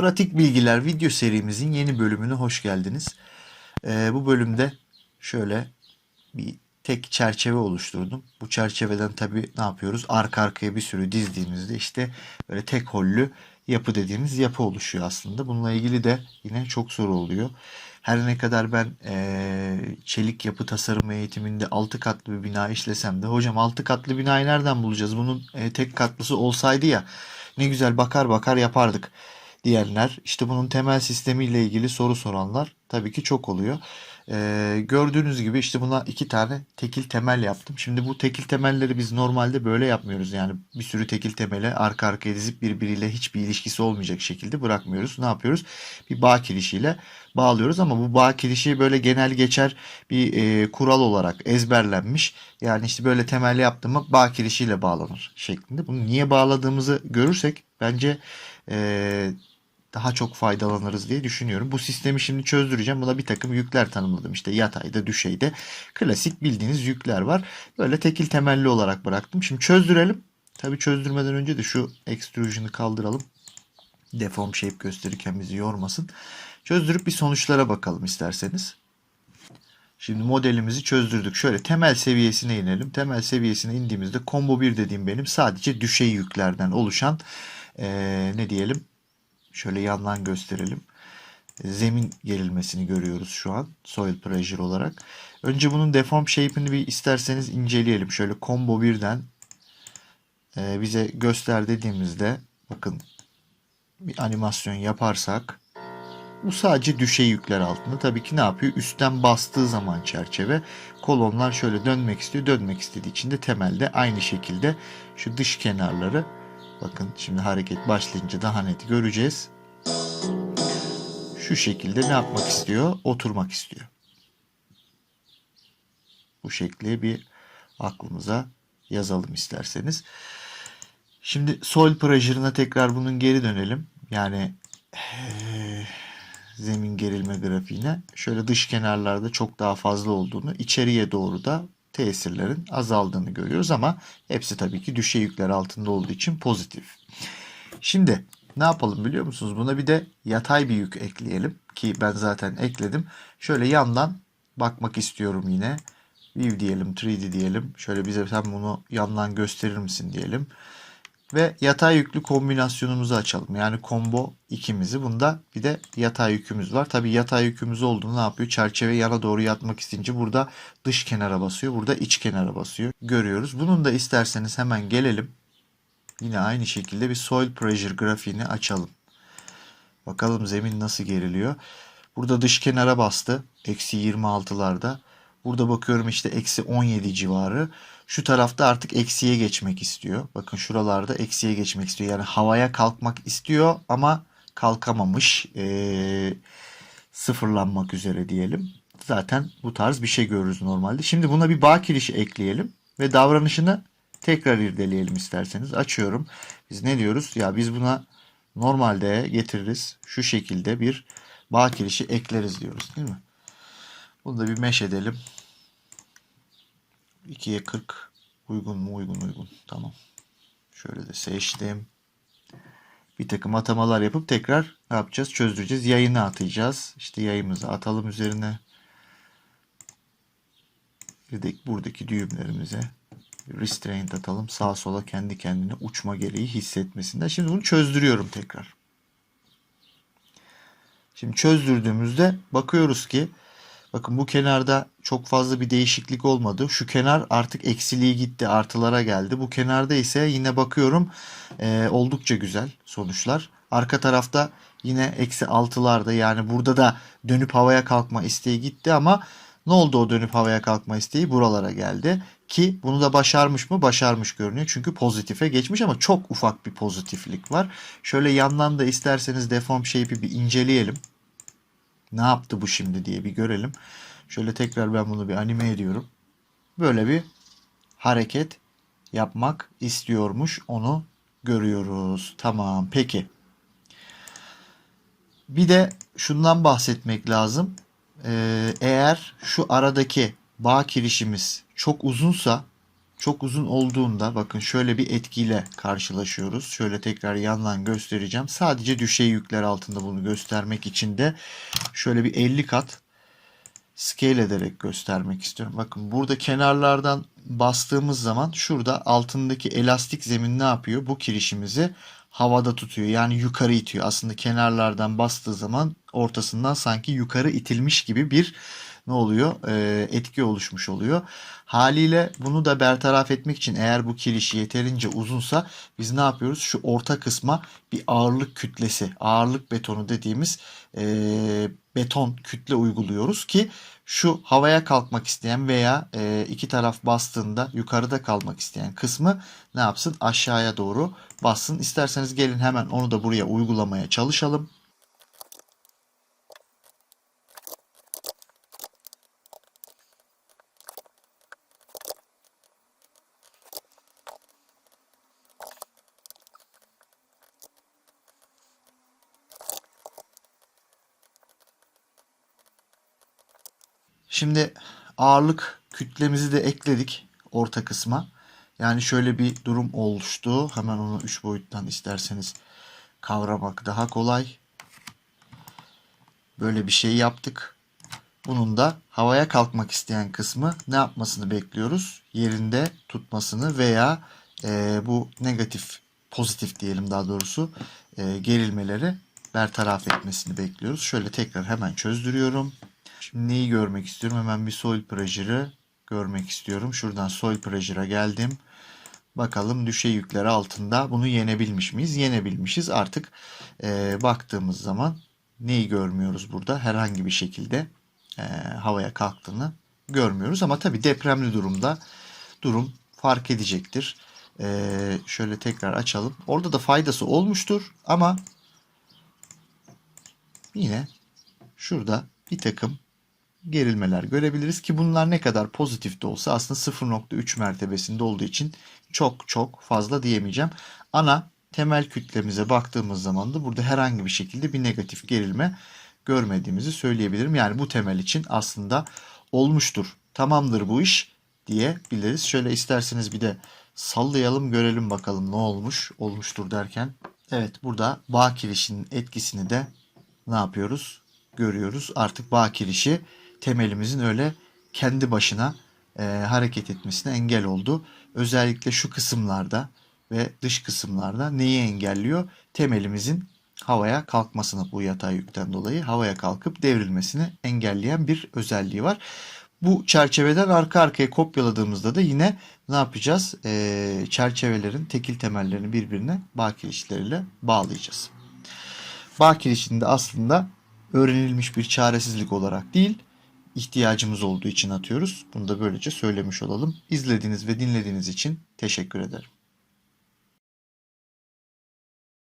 Pratik Bilgiler video serimizin yeni bölümüne hoş geldiniz. Ee, bu bölümde şöyle bir tek çerçeve oluşturdum. Bu çerçeveden tabii ne yapıyoruz? Arka arkaya bir sürü dizdiğimizde işte böyle tek hollü yapı dediğimiz yapı oluşuyor aslında. Bununla ilgili de yine çok soru oluyor. Her ne kadar ben eee, çelik yapı tasarımı eğitiminde 6 katlı bir bina işlesem de hocam 6 katlı binayı nereden bulacağız? Bunun e, tek katlısı olsaydı ya ne güzel bakar bakar yapardık diyenler, işte bunun temel sistemiyle ilgili soru soranlar tabii ki çok oluyor. Ee, gördüğünüz gibi işte buna iki tane tekil temel yaptım. Şimdi bu tekil temelleri biz normalde böyle yapmıyoruz. Yani bir sürü tekil temele arka arkaya dizip birbiriyle hiçbir ilişkisi olmayacak şekilde bırakmıyoruz. Ne yapıyoruz? Bir bağ kirişiyle bağlıyoruz ama bu bağ kirişi böyle genel geçer bir e, kural olarak ezberlenmiş. Yani işte böyle temel yaptım mı bağ kirişiyle bağlanır şeklinde. Bunu niye bağladığımızı görürsek bence e, daha çok faydalanırız diye düşünüyorum. Bu sistemi şimdi çözdüreceğim. Buna bir takım yükler tanımladım. İşte yatayda, düşeyde klasik bildiğiniz yükler var. Böyle tekil temelli olarak bıraktım. Şimdi çözdürelim. Tabii çözdürmeden önce de şu extrusion'ı kaldıralım. Deform shape gösterirken bizi yormasın. Çözdürüp bir sonuçlara bakalım isterseniz. Şimdi modelimizi çözdürdük. Şöyle temel seviyesine inelim. Temel seviyesine indiğimizde combo 1 dediğim benim sadece düşey yüklerden oluşan eee, ne diyelim Şöyle yandan gösterelim. Zemin gerilmesini görüyoruz şu an soil pressure olarak. Önce bunun deform shape'ini bir isterseniz inceleyelim. Şöyle combo birden e, bize göster dediğimizde bakın bir animasyon yaparsak bu sadece düşey yükler altında. Tabii ki ne yapıyor? Üstten bastığı zaman çerçeve kolonlar şöyle dönmek istiyor. Dönmek istediği için de temelde aynı şekilde şu dış kenarları Bakın şimdi hareket başlayınca daha net göreceğiz. Şu şekilde ne yapmak istiyor? Oturmak istiyor. Bu şekli bir aklımıza yazalım isterseniz. Şimdi soil pressure'ına tekrar bunun geri dönelim. Yani eee, zemin gerilme grafiğine. Şöyle dış kenarlarda çok daha fazla olduğunu, içeriye doğru da tesirlerin azaldığını görüyoruz ama hepsi tabii ki düşey yükler altında olduğu için pozitif. Şimdi ne yapalım biliyor musunuz? Buna bir de yatay bir yük ekleyelim ki ben zaten ekledim. Şöyle yandan bakmak istiyorum yine. View diyelim, 3D diyelim. Şöyle bize sen bunu yandan gösterir misin diyelim. Ve yatay yüklü kombinasyonumuzu açalım. Yani combo ikimizi. Bunda bir de yatay yükümüz var. Tabi yatay yükümüz olduğunu ne yapıyor? Çerçeve yana doğru yatmak isteyince burada dış kenara basıyor. Burada iç kenara basıyor. Görüyoruz. Bunun da isterseniz hemen gelelim. Yine aynı şekilde bir soil pressure grafiğini açalım. Bakalım zemin nasıl geriliyor. Burada dış kenara bastı. Eksi 26'larda. Burada bakıyorum işte eksi 17 civarı. Şu tarafta artık eksiye geçmek istiyor. Bakın şuralarda eksiye geçmek istiyor. Yani havaya kalkmak istiyor ama kalkamamış. Ee, sıfırlanmak üzere diyelim. Zaten bu tarz bir şey görürüz normalde. Şimdi buna bir bağ kirişi ekleyelim. Ve davranışını tekrar irdeleyelim isterseniz. Açıyorum. Biz ne diyoruz? Ya biz buna normalde getiririz. Şu şekilde bir bağ kirişi ekleriz diyoruz değil mi? Bunu da bir mesh edelim. 2'ye 40 uygun mu? Uygun uygun. Tamam. Şöyle de seçtim. Bir takım atamalar yapıp tekrar ne yapacağız? Çözdüreceğiz. Yayını atacağız. İşte yayımızı atalım üzerine. Bir de buradaki düğümlerimize restraint atalım. Sağa sola kendi kendine uçma gereği hissetmesinden. Şimdi bunu çözdürüyorum tekrar. Şimdi çözdürdüğümüzde bakıyoruz ki Bakın bu kenarda çok fazla bir değişiklik olmadı. Şu kenar artık eksiliği gitti, artılara geldi. Bu kenarda ise yine bakıyorum e, oldukça güzel sonuçlar. Arka tarafta yine eksi altılarda yani burada da dönüp havaya kalkma isteği gitti ama ne oldu o dönüp havaya kalkma isteği buralara geldi. Ki bunu da başarmış mı? Başarmış görünüyor. Çünkü pozitife geçmiş ama çok ufak bir pozitiflik var. Şöyle yandan da isterseniz deform shape'i bir inceleyelim ne yaptı bu şimdi diye bir görelim. Şöyle tekrar ben bunu bir anime ediyorum. Böyle bir hareket yapmak istiyormuş. Onu görüyoruz. Tamam peki. Bir de şundan bahsetmek lazım. Ee, eğer şu aradaki bağ kirişimiz çok uzunsa çok uzun olduğunda bakın şöyle bir etkiyle karşılaşıyoruz. Şöyle tekrar yandan göstereceğim. Sadece düşey yükler altında bunu göstermek için de şöyle bir 50 kat scale ederek göstermek istiyorum. Bakın burada kenarlardan bastığımız zaman şurada altındaki elastik zemin ne yapıyor? Bu kirişimizi havada tutuyor. Yani yukarı itiyor. Aslında kenarlardan bastığı zaman ortasından sanki yukarı itilmiş gibi bir ne oluyor? Ee, etki oluşmuş oluyor. Haliyle bunu da bertaraf etmek için eğer bu kiriş yeterince uzunsa biz ne yapıyoruz? Şu orta kısma bir ağırlık kütlesi, ağırlık betonu dediğimiz ee, beton kütle uyguluyoruz ki şu havaya kalkmak isteyen veya e, iki taraf bastığında yukarıda kalmak isteyen kısmı ne yapsın? Aşağıya doğru bassın. İsterseniz gelin hemen onu da buraya uygulamaya çalışalım. Şimdi ağırlık kütlemizi de ekledik orta kısma. Yani şöyle bir durum oluştu. Hemen onu 3 boyuttan isterseniz kavramak daha kolay. Böyle bir şey yaptık. Bunun da havaya kalkmak isteyen kısmı ne yapmasını bekliyoruz? Yerinde tutmasını veya e, bu negatif, pozitif diyelim daha doğrusu e, gerilmeleri bertaraf etmesini bekliyoruz. Şöyle tekrar hemen çözdürüyorum. Şimdi neyi görmek istiyorum? Hemen bir soil pressure'ı görmek istiyorum. Şuradan soil pressure'a geldim. Bakalım düşey yükler altında bunu yenebilmiş miyiz? Yenebilmişiz. Artık e, baktığımız zaman neyi görmüyoruz burada? Herhangi bir şekilde e, havaya kalktığını görmüyoruz. Ama tabii depremli durumda durum fark edecektir. E, şöyle tekrar açalım. Orada da faydası olmuştur ama yine şurada bir takım gerilmeler görebiliriz ki bunlar ne kadar pozitif de olsa aslında 0.3 mertebesinde olduğu için çok çok fazla diyemeyeceğim. Ana temel kütlemize baktığımız zaman da burada herhangi bir şekilde bir negatif gerilme görmediğimizi söyleyebilirim. Yani bu temel için aslında olmuştur, tamamdır bu iş diyebiliriz. Şöyle isterseniz bir de sallayalım görelim bakalım ne olmuş, olmuştur derken. Evet burada bağ kirişinin etkisini de ne yapıyoruz? Görüyoruz. Artık bağ kirişi temelimizin öyle kendi başına e, hareket etmesine engel oldu. Özellikle şu kısımlarda ve dış kısımlarda neyi engelliyor? Temelimizin havaya kalkmasını bu yatay yükten dolayı havaya kalkıp devrilmesini engelleyen bir özelliği var. Bu çerçeveden arka arkaya kopyaladığımızda da yine ne yapacağız? Ee, çerçevelerin tekil temellerini birbirine bağ kirişleriyle bağlayacağız. Bağ kirişinde aslında öğrenilmiş bir çaresizlik olarak değil, ihtiyacımız olduğu için atıyoruz. Bunu da böylece söylemiş olalım. İzlediğiniz ve dinlediğiniz için teşekkür ederim.